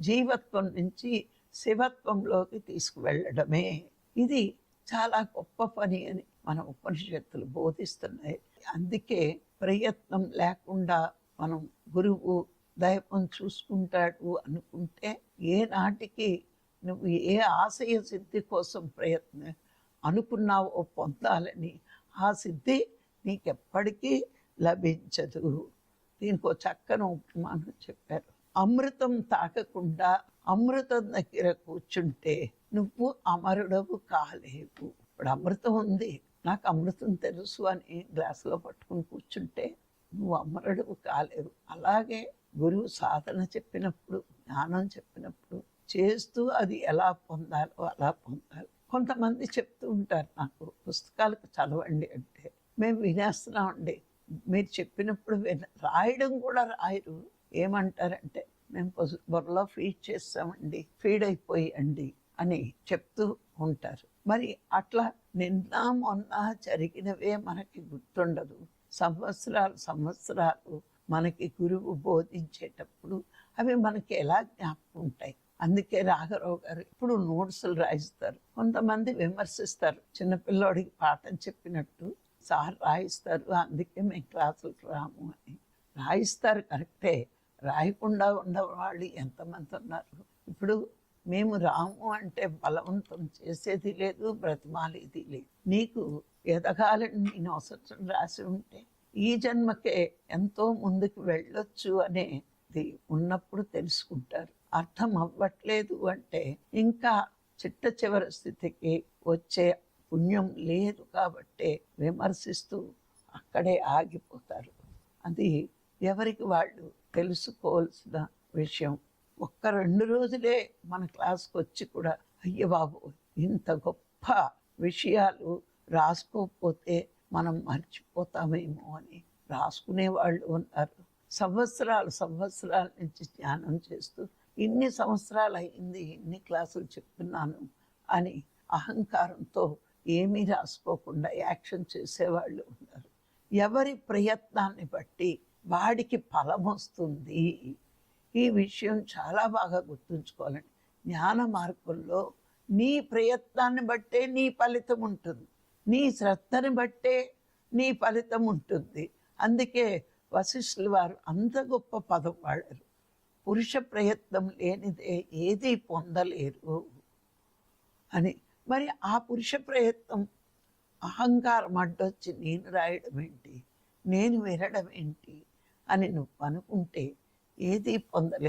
జీవత్వం నుంచి శివత్వంలోకి తీసుకువెళ్ళడమే. ఇది చాలా గొప్ప పని అని మన ఉపనిషత్తులు బోధిస్తున్నాయి. అందుకే ప్రయత్నం లేకుండా మనం గురువు దైవం చూసుకుంటాడు అనుకుంటే ఏ నాటికి నువ్వు ఏ ఆశయ సిద్ధి కోసం ప్రయత్నం అనుకున్నావో పొందాలని ఆ సిద్ధి నీకెప్పటికీ లభించదు. దీనికి చక్కని ఉపమానం చెప్పారు. అమృతం తాకకుండా అమృతం దగ్గర కూర్చుంటే నువ్వు అమరుడవు కాలేవు. ఇప్పుడు అమృతం ఉంది. నాకు అమృతం తెలుసు అని గ్లాసులో పట్టుకుని కూర్చుంటే నువ్వు అమరుడవు కాలేవు. అలాగే గురువు సాధన చెప్పినప్పుడు జ్ఞానం చెప్పినప్పుడు చేస్తూ అది ఎలా పొందాలో అలా పొందాలి. కొంతమంది చెప్తూ ఉంటారు నాకు పుస్తకాలకు చదవండి అంటే. మేము వినేస్తున్నామండి. మీరు చెప్పినప్పుడు విన రాయడం కూడా రాయరు. ఏమంటారంటే మేము పొస- బుర్రలో ఫీడ్ చేస్తామండి ఫీడ్ అయిపోయండి అని చెప్తూ ఉంటారు. మరి అట్లా నిన్న మొన్న జరిగినవే మనకి గుర్తుండదు. సంవత్సరాలు సంవత్సరాలు మనకి గురువు బోధించేటప్పుడు అవి మనకి ఎలా జ్ఞాపకం ఉంటాయి అందుకే రాఘరావు గారు ఇప్పుడు నోట్సులు రాయిస్తారు. కొంతమంది విమర్శిస్తారు. చిన్నపిల్లోడికి పాఠం చెప్పినట్టు సార్ రాయిస్తారు అందుకే మేము క్లాసులకు రాము అని. రాయిస్తారు కరెక్టే. రాయకుండా ఉండేవాళ్ళు ఎంతమంది ఉన్నారు? ఇప్పుడు మేము రాము అంటే బలవంతం చేసేది లేదు బ్రతిమాలేది లేదు. నీకు ఎదగాలని నేను అవసరం రాసి ఉంటే ఈ జన్మకే ఎంతో ముందుకు వెళ్ళొచ్చు అనేది ఉన్నప్పుడు తెలుసుకుంటారు. అర్థం అవ్వట్లేదు అంటే ఇంకా చిట్ట చివరి స్థితికి వచ్చే పుణ్యం లేదు కాబట్టే విమర్శిస్తూ అక్కడే ఆగిపోతారు. అది ఎవరికి వాళ్ళు తెలుసుకోవాల్సిన విషయం. ఒక్క రెండు రోజులే మన క్లాస్కి వచ్చి కూడా అయ్య బాబు ఇంత గొప్ప విషయాలు రాసుకోకపోతే మనం మర్చిపోతామేమో అని రాసుకునే వాళ్ళు ఉన్నారు. సంవత్సరాలు సంవత్సరాల నుంచి ధ్యానం చేస్తూ ఇన్ని సంవత్సరాలు అయింది ఇన్ని క్లాసులు చెప్తున్నాను అని అహంకారంతో ఏమీ రాసుకోకుండా యాక్షన్ చేసేవాళ్ళు ఉన్నారు. ఎవరి ప్రయత్నాన్ని బట్టి వాడికి ఫలం వస్తుంది ఈ విషయం చాలా బాగా గుర్తుంచుకోవాలండి. జ్ఞాన మార్గంలో నీ ప్రయత్నాన్ని బట్టే నీ ఫలితం ఉంటుంది. నీ శ్రద్ధని బట్టే నీ ఫలితం ఉంటుంది. అందుకే వశిష్ఠులు వారు అంత గొప్ప పదం వాడారు. పురుష ప్రయత్నం లేనిదే ఏది పొందలేరు అని. మరి ఆ పురుష ప్రయత్నం అహంకారం అడ్డొచ్చి నేను రాయడం ఏంటి నేను వినడం ఏంటి అని నువ్వు అనుకుంటే ఏది పొందలేవు